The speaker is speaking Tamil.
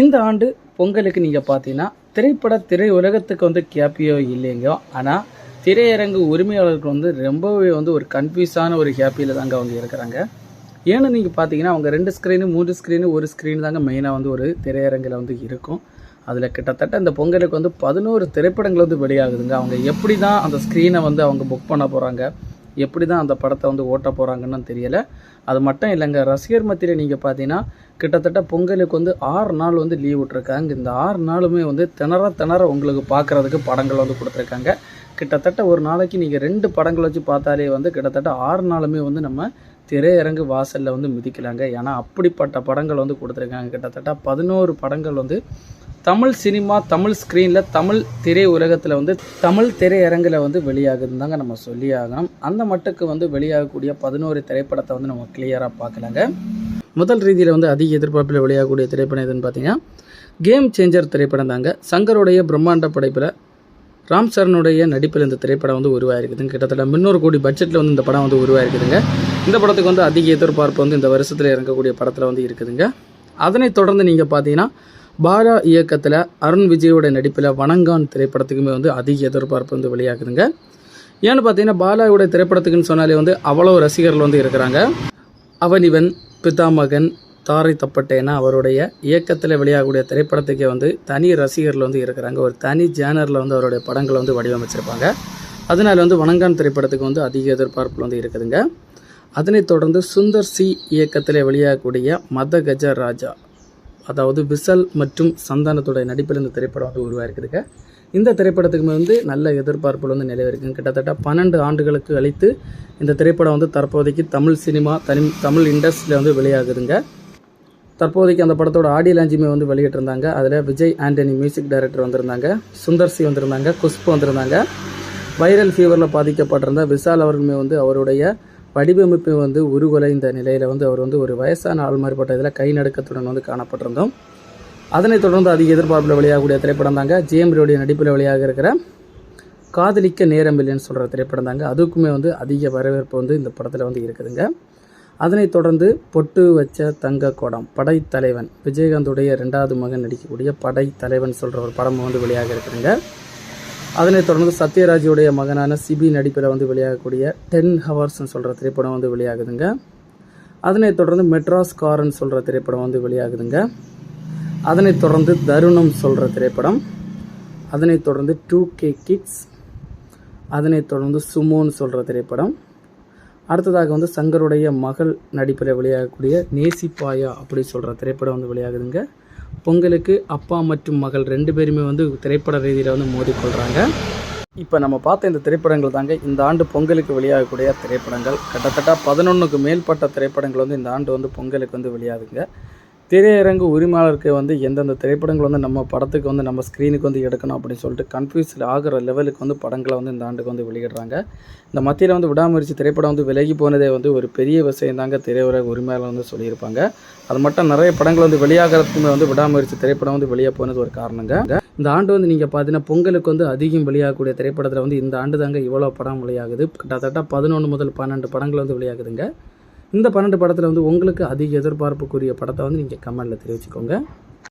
இந்த ஆண்டு பொங்கலுக்கு நீங்கள் பார்த்தீங்கன்னா திரைப்பட திரை உலகத்துக்கு வந்து கேப்பியோ இல்லைங்க. ஆனால் திரையரங்கு உரிமையாளர்கள் வந்து ரொம்பவே வந்து ஒரு கன்ஃபியூஸான ஒரு ஹேப்பியில் தாங்க அவங்க இருக்கிறாங்க. ஏன்னு நீங்கள் பார்த்தீங்கன்னா அவங்க ரெண்டு ஸ்க்ரீனு மூணு ஸ்க்ரீனு ஒரு ஸ்க்ரீன் தாங்க மெயினாக வந்து ஒரு திரையரங்கில் வந்து இருக்கும். அதில் கிட்டத்தட்ட இந்த பொங்கலுக்கு வந்து பதினோரு திரைப்படங்கள் வந்து வெளியாகுதுங்க. அவங்க எப்படி தான் அந்த ஸ்க்ரீனை வந்து அவங்க புக் பண்ண போகிறாங்க எப்படி தான் அந்த படத்தை வந்து ஓட்ட போகிறாங்கன்னு தெரியலை. அது மட்டும் இல்லைங்க ரசிகர் மத்தியில் நீங்கள் பார்த்தீங்கன்னா கிட்டத்தட்ட பொங்கலுக்கு வந்து ஆறு நாள் வந்து லீவ் விட்ருக்காங்க இந்த ஆறு நாளுமே வந்து திணற திணற உங்களுக்கு பார்க்குறதுக்கு படங்கள் வந்து கொடுத்துருக்காங்க. கிட்டத்தட்ட ஒரு நாளைக்கு நீங்கள் ரெண்டு படங்கள் வச்சு பார்த்தாலே வந்து கிட்டத்தட்ட ஆறு நாளுமே வந்து நம்ம திரையரங்கு வாசலில் வந்து மிதிக்கலாங்க. ஏன்னா அப்படிப்பட்ட படங்கள் வந்து கொடுத்துருக்காங்க. கிட்டத்தட்ட பதினோரு படங்கள் வந்து தமிழ் சினிமா தமிழ் ஸ்க்ரீனில் தமிழ் திரை உலகத்தில் வந்து தமிழ் திரையரங்கில் வந்து வெளியாகுதுன்னு தாங்க நம்ம சொல்லி ஆகணும் அந்த மட்டுக்கு வந்து வெளியாகக்கூடிய பதினோரு திரைப்படத்தை வந்து நம்ம கிளியராக பார்க்கலாங்க. முதல் ரீதியில் வந்து அதிக எதிர்பார்ப்பில் வெளியாகக்கூடிய திரைப்படம் எதுன்னு பார்த்தீங்கன்னா கேம் சேஞ்சர் திரைப்படம் தாங்க சங்கருடைய பிரம்மாண்ட படைப்பில் ராம் சரணுடைய நடிப்பில் இந்த திரைப்படம் வந்து உருவாயிருக்குதுங்க. கிட்டத்தட்ட முன்னூறு கோடி பட்ஜெட்டில் வந்து இந்த படம் வந்து உருவாயிருக்குதுங்க. இந்த படத்துக்கு வந்து அதிக எதிர்பார்ப்பு வந்து இந்த வருஷத்தில் இறங்கக்கூடிய படத்தில் வந்து இருக்குதுங்க. அதனைத் தொடர்ந்து நீங்கள் பார்த்தீங்கன்னா பாலா இயக்கத்தில் அருண் விஜயோட நடிப்பில் வணங்கான் திரைப்படத்துக்குமே வந்து அதிக எதிர்பார்ப்பு வந்து வெளியாகுதுங்க. ஏன்னு பார்த்தீங்கன்னா பாலாவோட திரைப்படத்துக்குன்னு சொன்னாலே வந்து அவ்வளோ ரசிகர்கள் வந்து இருக்கிறாங்க. அவனிவன் பிதாமகன் தாரை தப்பட்டேனா அவருடைய இயக்கத்தில் வெளியாகக்கூடிய திரைப்படத்துக்கே வந்து தனி ரசிகர்கள் வந்து இருக்கிறாங்க. ஒரு தனி ஜேனரில் வந்து அவருடைய படங்களை வந்து வடிவமைச்சிருப்பாங்க. அதனால் வந்து வணங்கான் திரைப்படத்துக்கு வந்து அதிக எதிர்பார்ப்பு வந்து இருக்குதுங்க. அதனைத் தொடர்ந்து சுந்தர் சி இயக்கத்தில் வெளியாகக்கூடிய மத கஜ ராஜா அதாவது விசல் மற்றும் சந்தானத்துடைய நடிப்பில் இந்த திரைப்படம் வந்து உருவாயிருக்குதுங்க. இந்த திரைப்படத்துக்கு வந்து நல்ல எதிர்பார்ப்புகள் வந்து நிலவிருக்கு கிட்டத்தட்ட பன்னெண்டு ஆண்டுகளுக்கு அழித்து இந்த திரைப்படம் வந்து தற்போதைக்கு தமிழ் சினிமா தனி தமிழ் இண்டஸ்ட்ரியில் வந்து வெளியாகுதுங்க. தற்போதைக்கு அந்த படத்தோட ஆடியோ லாஞ்சுமே வந்து வெளியிட்டிருந்தாங்க. அதில் விஜய் ஆண்டனி மியூசிக் டைரக்டர் வந்திருந்தாங்க. சுந்தர்சி வந்திருந்தாங்க குஷ்பு வந்திருந்தாங்க. வைரல் ஃபீவரில் பாதிக்கப்பட்டிருந்த விஷால் அவர்களுமே வந்து அவருடைய வடிவமைப்பு வந்து உருகுலைந்த நிலையில் வந்து அவர் வந்து ஒரு வயசான ஆள் மாதிரிப்பட்ட இதில் கை நடுக்கத்துடன் வந்து காணப்பட்டிருந்தோம். அதனைத் தொடர்ந்து அதிக எதிர்பார்ப்பில் வெளியாகக்கூடிய திரைப்படம் தாங்க ஜிஎம் ரோடைய நடிப்பில் வெளியாக இருக்கிற காதலிக்க நேரம் இல்லைன்னு சொல்கிற திரைப்படம் தாங்க. அதுக்குமே வந்து அதிக வரவேற்பு வந்து இந்த படத்தில் வந்து இருக்குதுங்க. அதனைத் தொடர்ந்து பொட்டு வச்ச தங்க குடம் படைத்தலைவன் விஜயகாந்துடைய ரெண்டாவது மகன் நடிக்கக்கூடிய படைத்தலைவன் சொல்கிற ஒரு படம் வந்து வெளியாக இருக்குதுங்க. அதனைத் தொடர்ந்து சத்யராஜுடைய மகனான சிபி நடிப்பில் வந்து வெளியாகக்கூடிய டென் ஹவர்ஸ்னு சொல்கிற திரைப்படம் வந்து வெளியாகுதுங்க. அதனைத் தொடர்ந்து மெட்ராஸ் கார்ன்னு சொல்கிற திரைப்படம் வந்து வெளியாகுதுங்க. அதனைத் தொடர்ந்து தருணம் சொல்கிற திரைப்படம். அதனைத் தொடர்ந்து டூ கே கிட்ஸ். அதனைத் தொடர்ந்து சுமோன்னு சொல்கிற திரைப்படம். அடுத்ததாக வந்து சங்கருடைய மகள் நடிப்பில் வெளியாகக்கூடிய நேசிப்பாயா அப்படி சொல்கிற திரைப்படம் வந்து வெளியாகுதுங்க. பொங்கலுக்கு அப்பா மற்றும் மகள் ரெண்டு பேருமே வந்து திரைப்பட ரீதியில் வந்து மோதிக்கொள்கிறாங்க இப்போ நம்ம பார்த்த இந்த திரைப்படங்கள் தாங்க இந்த ஆண்டு பொங்கலுக்கு வெளியாகக்கூடிய திரைப்படங்கள். கிட்டத்தட்ட பதினொன்றுக்கு மேற்பட்ட திரைப்படங்கள் வந்து இந்த ஆண்டு வந்து பொங்கலுக்கு வந்து வெளியாகுங்க திரையரங்கு உரிமையாளருக்கு வந்து எந்தெந்த திரைப்படங்கள் வந்து நம்ம படத்துக்கு வந்து நம்ம ஸ்க்ரீனுக்கு வந்து எடுக்கணும் அப்படின்னு சொல்லிட்டு கன்ஃபியூஸ்ட் ஆகிற லெவலுக்கு வந்து படங்களை வந்து இந்த ஆண்டுக்கு வந்து வெளியிடுறாங்க. இந்த மத்தியில் வந்து விடாமுயற்சி திரைப்படம் வந்து விலகி போனதே வந்து ஒரு பெரிய விஷயம் தாங்க திரையுலக உரிமையாளர் வந்து சொல்லியிருப்பாங்க. அது மட்டும் நிறைய படங்கள் வந்து வெளியாகிறதுக்குமே வந்து விடாமுயற்சி திரைப்படம் வந்து வெளியே போனது ஒரு காரணங்க. இந்த ஆண்டு வந்து நீங்கள் பார்த்தீங்கன்னா பொங்கலுக்கு வந்து அதிகம் வெளியாகக்கூடிய திரைப்படத்தில் வந்து இந்த ஆண்டு தாங்க இவ்வளோ படம் வெளியாகுது. கிட்டத்தட்ட பதினொன்று முதல் பன்னெண்டு படங்கள் வந்து வெளியாகுதுங்க. இந்த பன்னெண்டு படத்தில் வந்து உங்களுக்கு அதிக எதிர்பார்ப்புக்குரிய படத்தை வந்து நீங்கள் கமெண்டில் தெரிவிச்சுக்கோங்க.